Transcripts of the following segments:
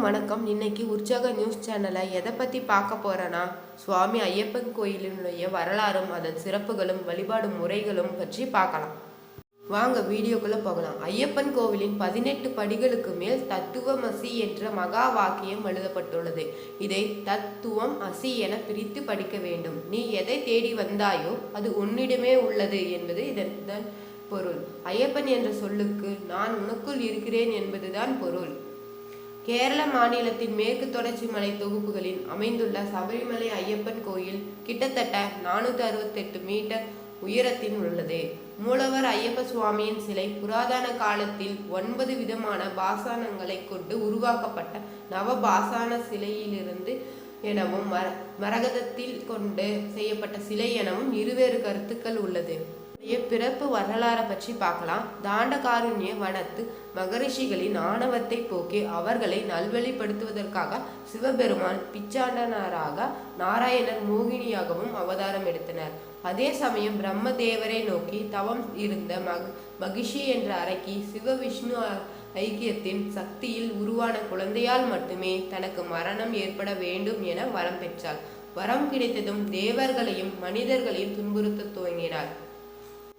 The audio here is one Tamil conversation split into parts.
எல்லாருக்கும் வணக்கம். இன்னைக்கு உற்சாக நியூஸ் சேனலை எதை பற்றி பார்க்க போகிறேன்னா சுவாமி ஐயப்பன் கோயிலினுடைய வரலாறும் அதன் சிறப்புகளும் வழிபாடு முறைகளும் பற்றி பார்க்கலாம். வாங்க வீடியோக்குள்ளே போகலாம். ஐயப்பன் கோவிலின் பதினெட்டு படிகளுக்கு மேல் தத்துவம் அசி என்ற மகா வாக்கியம் எழுதப்பட்டுள்ளது. இதை தத்துவம் அசி என பிரித்து படிக்க வேண்டும். நீ எதை தேடி வந்தாயோ அது உன்னிடமே உள்ளது என்பது இதன் இதன் பொருள். ஐயப்பன் என்ற சொல்லுக்கு நான் உனக்குள் இருக்கிறேன் என்பதுதான் பொருள். கேரள மாநிலத்தின் மேற்கு தொடர்ச்சி மலை தொகுப்புகளில் அமைந்துள்ள சபரிமலை ஐயப்பன் கோயில் கிட்டத்தட்ட நானூற்றி அறுபத்தெட்டு மீட்டர் உயரத்தில் உள்ளது. மூலவர் ஐயப்ப சுவாமியின் சிலை புராதன காலத்தில் ஒன்பது விதமான பாசானங்களை கொண்டு உருவாக்கப்பட்ட நவ பாசான சிலையிலிருந்து எனவும் மர மரகதத்தில் கொண்டு செய்யப்பட்ட சிலை எனவும் இருவேறு கருத்துக்கள் உள்ளது. பிறப்பு வரலாறை பற்றி பார்க்கலாம். தாண்டகாருண்ய வனத்து மகரிஷிகளின் ஆணவத்தை போக்கி அவர்களை நல்வழிப்படுத்துவதற்காக சிவபெருமான் பிச்சாண்டனராக நாராயணர் மோகினியாகவும் அவதாரம் எடுத்தனர். அதே சமயம் பிரம்மதேவரை நோக்கி தவம் இருந்த மக மகிஷி என்ற அரக்கி சிவவிஷ்ணு ஐக்கியத்தின் சக்தியில் உருவான குழந்தையால் மட்டுமே தனக்கு மரணம் ஏற்பட வேண்டும் என வரம் பெற்றாள். வரம் கிடைத்ததும் தேவர்களையும் மனிதர்களையும் துன்புறுத்த துவங்கினார்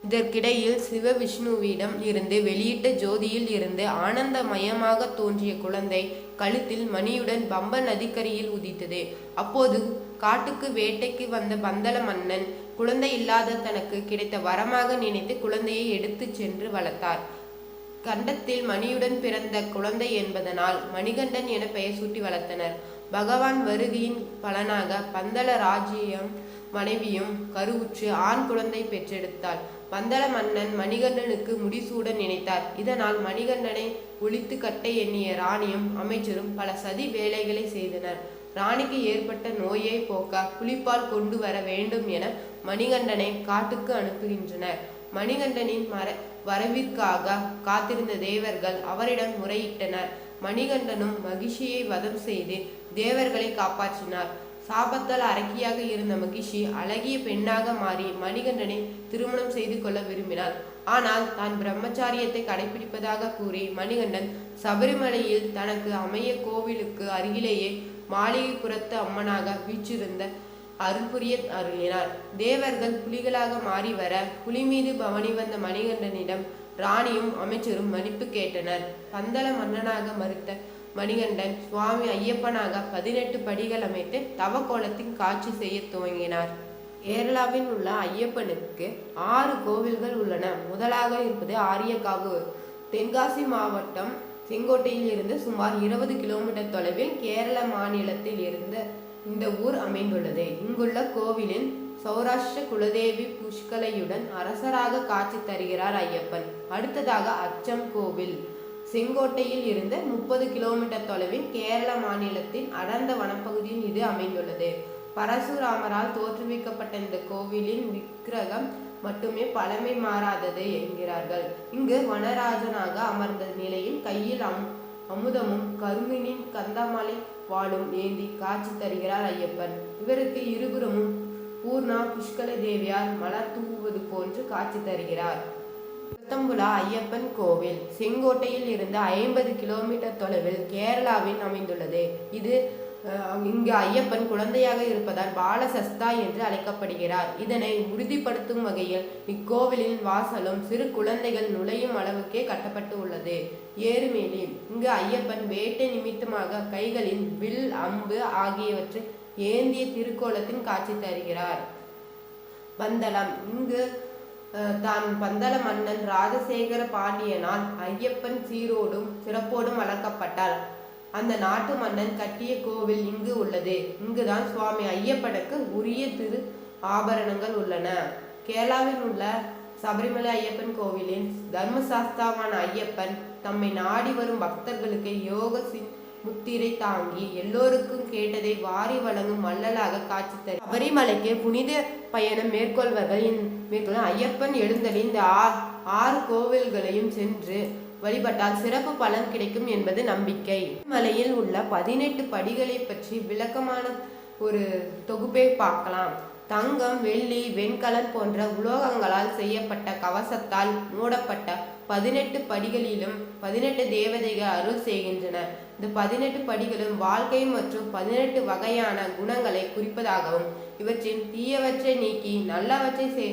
இதற்கிடையில் சிவவிஷ்ணுவிடம் இருந்து வெளியிட்ட ஜோதியில் இருந்து ஆனந்தமயமாக தோன்றிய குழந்தை கழுத்தில் மணியுடன் பம்ப நதிக்கரையில் உதித்தது. அப்போது காட்டுக்கு வேட்டைக்கு வந்த பந்தல மன்னன் குழந்தை இல்லாத தனக்கு கிடைத்த வரமாக நினைத்து குழந்தையை எடுத்து சென்று வளர்த்தார். கண்டத்தில் மணியுடன் பிறந்த குழந்தை என்பதனால் மணிகண்டன் என பெயர் சூட்டி வளர்த்தனர். பகவான் வருகையின் பலனாக பந்தள ராஜ்யம் மனைவியும் கருவுற்று ஆண் குழந்தை பெற்றெடுத்தாள். பந்தள மன்னன் மணிகண்டனுக்கு முடிசூட நினைத்தார். இதனால் மணிகண்டனை ஒழித்து கட்ட எண்ணிய ராணியும் அமைச்சரும் பல சதி வேலைகளை செய்தனர். ராணிக்கு ஏற்பட்ட நோயை போக்க புலிப்பால் கொண்டு வர வேண்டும் என மணிகண்டனை காட்டுக்கு அனுப்புகின்றனர். மணிகண்டனின் மர வரவிற்காக காத்திருந்த தேவர்கள் அவரிடம் முறையிட்டனர். மணிகண்டனும் மகிழ்ச்சியை வதம் செய்து தேவர்களை காப்பாற்றினார். சாபத்தால் அரக்கியாக இருந்த மகிஷி அழகிய பெண்ணாக மாறி மணிகண்டனை திருமணம் செய்து கொள்ள விரும்பினார் ஆனால் தான் பிரம்மச்சாரியத்தை கடைபிடிப்பதாக கூறி மணிகண்டன் சபரிமலையில் தனக்கு அமைய கோவிலுக்கு அருகிலேயே மாளிகைப்புறத்து அம்மனாக வீற்றிருந்த அருள்புரிய அருளினார். தேவர்கள் புலிகளாக மாறி வர புலி மீது பவனி வந்த மணிகண்டனிடம் ராணியும் அமைச்சரும் மன்னிப்பு கேட்டனர். பந்தள மன்னனாக மறுத்த மணிகண்டன் சுவாமி ஐயப்பனாக பதினெட்டு படிகள் அமைத்து தவக்கோலத்தின் காட்சி செய்ய துவங்கினார். கேரளாவில் உள்ள ஐயப்பனுக்கு ஆறு கோவில்கள் உள்ளன. முதலாக இருப்பது ஆரியக்காவு. தென்காசி மாவட்டம் செங்கோட்டையில் இருந்து சுமார் இருபது கிலோமீட்டர் தொலைவில் கேரள மாநிலத்தில் இருந்த இந்த ஊர் அமைந்துள்ளது. இங்குள்ள கோவிலின் சௌராஷ்டிர குலதேவி புஷ்கலையுடன் அரசராக காட்சி தருகிறார் ஐயப்பன். அடுத்ததாக அச்சம் கோவில். செங்கோட்டையில் இருந்து முப்பது கிலோமீட்டர் தொலைவில் கேரள மாநிலத்தின் அடர்ந்த வனப்பகுதியில் இது அமைந்துள்ளது. பரசுராமரால் தோற்றுவிக்கப்பட்ட இந்த கோவிலின் விக்கிரகம் மட்டுமே பழமை மாறாதது என்கிறார்கள். இங்கு வனராஜனாக அமர்ந்த நிலையில் கையில் அம் அமுதமும் கருமினின் கந்தமாலை வாழும் ஏந்தி காட்சி தருகிறார் ஐயப்பன். இவருக்கு இருபுறமும் பூர்ணா புஷ்கல தேவியார் மலர் தூவுவது போன்று காட்சி தருகிறார். ரத்தம்புலா ஐயப்பன் கோவில். செங்கோட்டையில் இருந்து ஐம்பது கிலோமீட்டர் தொலைவில் கேரளாவில் அமைந்துள்ளது. இது இங்கு ஐயப்பன் குழந்தையாக இருப்பதால் பாலசஸ்தா என்று அழைக்கப்படுகிறார். இதனை உறுதிப்படுத்தும் வகையில் இக்கோவிலின் வாசலும் சிறு குழந்தைகள் நுழையும் அளவுக்கே கட்டப்பட்டு உள்ளது. ஏறுமேலி இங்கு ஐயப்பன் வேட்டை நிமித்தமாக கைகளின் வில் அம்பு ஆகியவற்றை ஏந்திய திருக்கோலத்தின் காட்சி தருகிறார். பந்தளம் இங்கு தான் பந்தள மன்னன் ராஜசேகர பாண்டியனால் ஐயப்பன் சீரோடும் சிறப்போடும் வளர்க்கப்பட்டார் அந்த நாட்டு மன்னன் கட்டிய கோவில் இங்கு உள்ளது. இங்குதான் சுவாமி ஐயப்பனுக்கு உரிய திரு ஆபரணங்கள் உள்ளன. கேரளாவில் உள்ள சபரிமலை ஐயப்பன் கோவிலில் தர்மசாஸ்தாவான ஐயப்பன் தம்மை நாடி வரும் பக்தர்களுக்கு யோக சி- முத்திரை தாங்கி எல்லோருக்கும் கேட்டதை வாரி வழங்கும் மல்லலாக காட்சி தரும் சபரிமலைக்கு புனித பயணம் மேற்கொள்வர்கள் மேற்கொள்ள ஐயப்பன் எழுந்தலில் இந்த ஆறு கோவில்களையும் சென்று வழிபட்டால் சிறப்பு பலன் கிடைக்கும் என்பது நம்பிக்கை. மலையில் உள்ள பதினெட்டு படிகளை பற்றி விளக்கமான ஒரு தொகுப்பை பார்க்கலாம். தங்கம் வெள்ளி வெண்கலம் போன்ற உலோகங்களால் செய்யப்பட்ட கவசத்தால் மூடப்பட்ட பதினெட்டு படிகளிலும் பதினெட்டு தேவதைகள் அருள் செய்கின்றன. இந்த பதினெட்டு படிகளும் வாழ்க்கை மற்றும் பதினெட்டு வகையான குணங்களை குறிப்பதாகவும் இவற்றின் தீயவற்றை நீக்கி நல்லவற்றை சே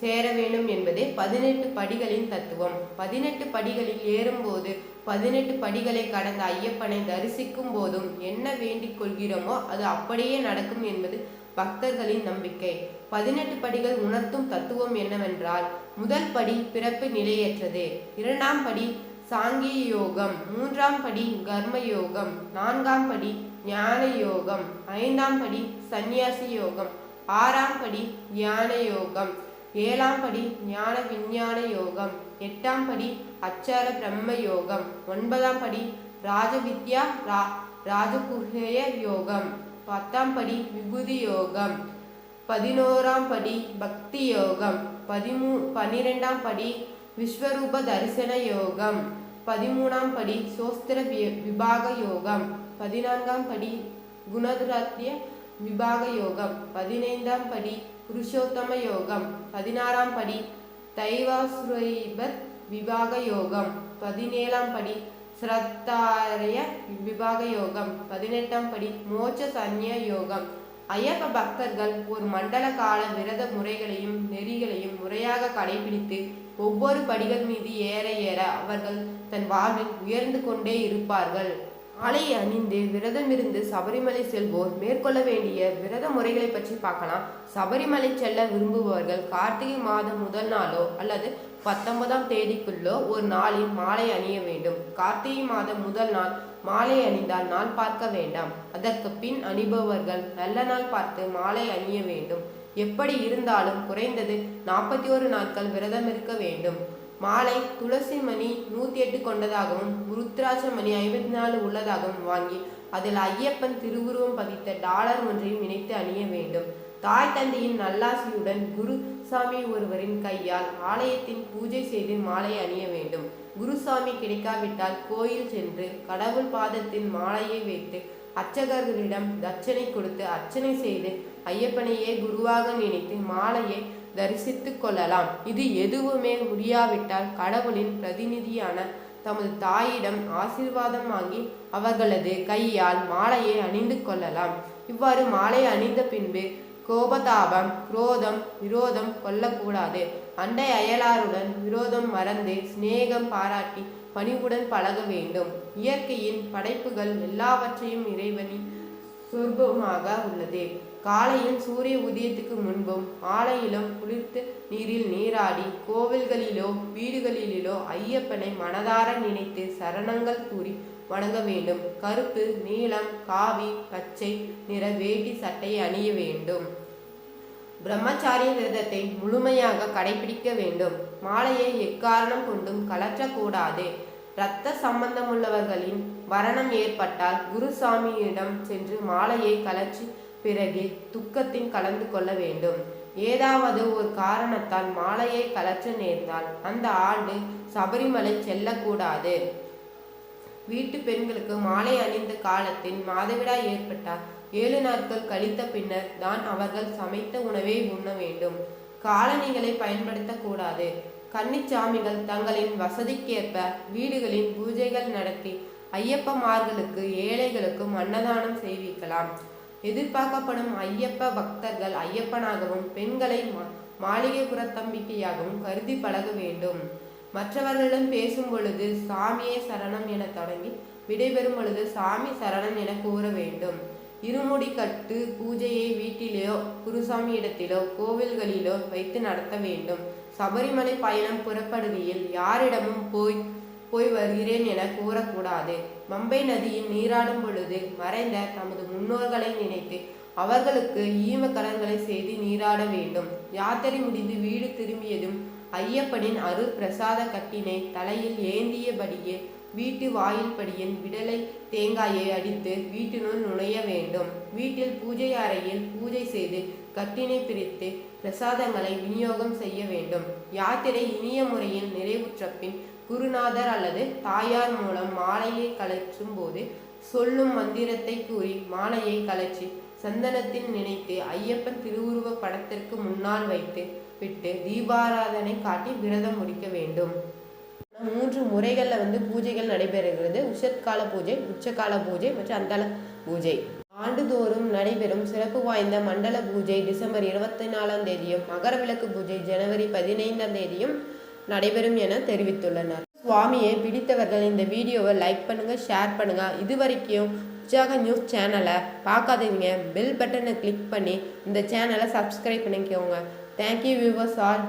சேர வேண்டும் என்பதே பதினெட்டு படிகளின் தத்துவம். பதினெட்டு படிகளில் ஏறும்போது பதினெட்டு படிகளை கடந்த ஐயப்பனை தரிசிக்கும் போதும் என்ன வேண்டிக் கொள்கிறோமோ அது அப்படியே நடக்கும் என்பது பக்தர்களின் நம்பிக்கை. பதினெட்டு படிகள் உணர்த்தும் தத்துவம் என்னவென்றால் முதல் படி பிறப்பு நிலையற்றது. இரண்டாம் படி சாங்கிய யோகம் மூன்றாம் படி கர்ம யோகம் நான்காம் படி ஞான யோகம் ஐந்தாம் படி சந்நியாசி யோகம் ஆறாம் படி ஞான யோகம் ஏழாம் படி ஞான விஞ்ஞான யோகம் எட்டாம் படி அச்சார பிரம்ம யோகம் ஒன்பதாம் படி ராஜவித்யா ரா ராஜகுஹேய யோகம் பத்தாம் படி விபூதி யோகம் பதினோராம் படி பக்தி யோகம் பதிமூ பன்னிரெண்டாம் படி விஸ்வரூப தரிசன யோகம். பதிமூணாம் படி சோஸ்திர வி- விபாக யோகம். பதினான்காம் படி குணதுராத்திய விபாக யோகம். பதினைந்தாம் படி புருஷோத்தம யோகம். பதினாறாம் படி தைவாசுரைபத் விபாக யோகம். பதினேழாம் படி ஸ்ரத்தாரய விபாக யோகம். பதினெட்டாம் படி மோட்ச சன்ய யோகம். ஐயப்ப பக்தர்கள் ஒரு மண்டல கால விரத முறைகளையும் நெறிகளையும் முறையாக கடைபிடித்து ஒவ்வொரு படிகள் மீது ஏற ஏற அவர்கள் தன் வாழ்வில் உயர்ந்து கொண்டே இருப்பார்கள். ஆலை அணிந்து விரதமிருந்து சபரிமலை செல்வோர் மேற்கொள்ள வேண்டிய விரத முறைகளை பற்றி பார்க்கலாம். சபரிமலை செல்ல விரும்புபவர்கள் கார்த்திகை மாதம் முதல் நாளோ அல்லது பத்தொன்பதாம் தேதிக்குள்ளோ ஒரு நாளில் மாலை அணிய வேண்டும். கார்த்திகை மாதம் முதல் நாள் மாலை அணிந்தால் நாள் பார்க்க வேண்டாம். அதற்கு பின் அணிபவர்கள் நல்ல நாள் பார்த்து மாலை அணிய வேண்டும். எப்படி இருந்தாலும் குறைந்தது நாற்பத்தி ஒரு நாட்கள் விரதம் இருக்க வேண்டும். மாலை துளசி மணி நூத்தி எட்டு கொண்டதாகவும் ருத்ராட்ச மணி ஐம்பத்தி நாலு உள்ளதாகவும் வாங்கி அதில் ஐயப்பன் திருவுருவம் பதித்த டாலர் ஒன்றையும் இணைத்து அணிய வேண்டும். தாய் தந்தையின் நல்லாசியுடன் குருசாமி ஒருவரின் கையால் ஆலயத்தின் பூஜை செய்து மாலை அணிய வேண்டும். குருசாமி கிடைக்காவிட்டால் கோயில் சென்று கடவுள் பாதத்தின் மாலையை வைத்து அர்ச்சகர்களிடம் தட்சணை கொடுத்து அர்ச்சனை செய்து ஐயப்பனையே குருவாக நினைத்து மாலையை தரிசித்துக் கொள்ளலாம். இது எதுவுமே முடியாவிட்டால் கடவுளின் பிரதிநிதியான தமது தாயிடம் ஆசீர்வாதம் வாங்கி அவர்களது கையால் மாலையை அணிந்து கொள்ளலாம். இவ்வாறு மாலை அணிந்த பின்பு கோபதாபம் குரோதம் விரோதம் கொள்ளக்கூடாது. அண்டை அயலாருடன் விரோதம் மறந்து சிநேகம் பாராட்டி பணிவுடன் பழக வேண்டும். இயற்கையின் படைப்புகள் எல்லாவற்றையும் இறைவனின் சொர்பமாக உள்ளது. காலையில் சூரிய உதயத்துக்கு முன்பும் மாலையிலும் குளிர்த்து நீரில் நீராடி கோவில்களிலோ வீடுகளிலோ ஐயப்பனை மனதார நினைத்து சரணங்கள் கூறி வணங்க வேண்டும். கருப்பு நீலம் காவி பச்சை நிற வேட்டி சட்டை அணிய வேண்டும். பிரம்மச்சாரிய விரதத்தை முழுமையாக கடைபிடிக்க வேண்டும். மாலையை எக்காரணம் கொண்டும் கலற்றக்கூடாது. இரத்த சம்பந்தமுள்ளவர்களின் மரணம் ஏற்பட்டால் குருசாமியிடம் சென்று மாலையை கலற்றி பிறகு துக்கத்தின் கலந்து கொள்ள வேண்டும். ஏதாவது ஒரு காரணத்தால் மாலையை கலற்ற நேர்ந்தால் அந்த ஆண்டு சபரிமலை செல்லக்கூடாது. வீட்டு பெண்களுக்கு மாலை அணிந்த காலத்தில் மாதவிடா ஏற்பட்டால் ஏழு நாட்கள் கழித்த பின்னர் தான் அவர்கள் சமைத்த உணவை உண்ண வேண்டும். காலணிகளை பயன்படுத்தக்கூடாது. கன்னிச்சாமிகள் தங்களின் வசதிக்கேற்ப வீடுகளில் பூஜைகள் நடத்தி ஐயப்பமார்களுக்கு ஏழைகளுக்கும் அன்னதானம் செய்விக்கலாம். எதிர்பார்க்கப்படும் ஐயப்ப பக்தர்கள் ஐயப்பனாகவும் பெண்களை மா- மாளிகைப்புற தம்பிக்கையாகவும் கருதி பழக வேண்டும். மற்றவர்களிடம் பேசும் பொழுது சாமியே சரணம் என தொடங்கி விடைபெறும் பொழுது சாமி சரணம் என கூற வேண்டும். இருமுடி கட்டு பூஜையை வீட்டிலோ குருசாமி இடத்திலோ கோவில்களிலோ வைத்து நடத்த வேண்டும். சபரிமலை பயணம் புறப்படுகையில் யாரிடமும் போய் போய் வருகிறேன் என கூறக்கூடாது. மம்பை நதியில் நீராடும் பொழுது மறைந்த தமது முன்னோர்களை நினைத்து அவர்களுக்கு ஈம கலன்களை செய்து நீராட வேண்டும். யாத்திரை முடிந்து வீடு திரும்பியதும் ஐயப்பனின் அருள் பிரசாத கட்டினை தலையில் ஏந்தியபடியே வீட்டு வாயில்படியின் விடலை தேங்காயை அடித்து வீட்டினுள் நுழைய வேண்டும். வீட்டில் பூஜை அறையில் பூஜை செய்து கட்டினை பிரித்து பிரசாதங்களை விநியோகம் செய்ய வேண்டும். யாத்திரை இனிய முறையில் நிறைவுற்ற பின் குருநாதர் அல்லது தாயார் மூலம் மாலையை கலைச்சும் போது சொல்லும் மந்திரத்தை கூறி மாலையை கலைச்சி சந்தனத்தில் நினைத்து ஐயப்பன் திருவுருவ படத்திற்கு முன்னால் வைத்து விட்டு தீபாராதனை காட்டி விரதம் முடிக்க வேண்டும். மூன்று முறைகளில் வந்து பூஜைகள் நடைபெறுகிறது. உஷத்கால பூஜை உச்சகால பூஜை மற்றும் அந்தல பூஜை. ஆண்டுதோறும் நடைபெறும் சிறப்பு வாய்ந்த மண்டல பூஜை டிசம்பர் இருபத்தி நாலாம் தேதியும் மகர விளக்கு பூஜை ஜனவரி பதினைந்தாம் தேதியும் நடைபெறும் என தெரிவித்துள்ளனர். சுவாமியை பிடித்தவர்கள் இந்த வீடியோவை லைக் பண்ணுங்க ஷேர் பண்ணுங்க. இது வரைக்கும் உற்சாக நியூஸ் சேனலை பார்க்காதீங்க பெல் பட்டனை கிளிக் பண்ணி இந்த சேனலை சப்ஸ்கிரைப் பண்ணிக்கோங்க. Thank you viewers all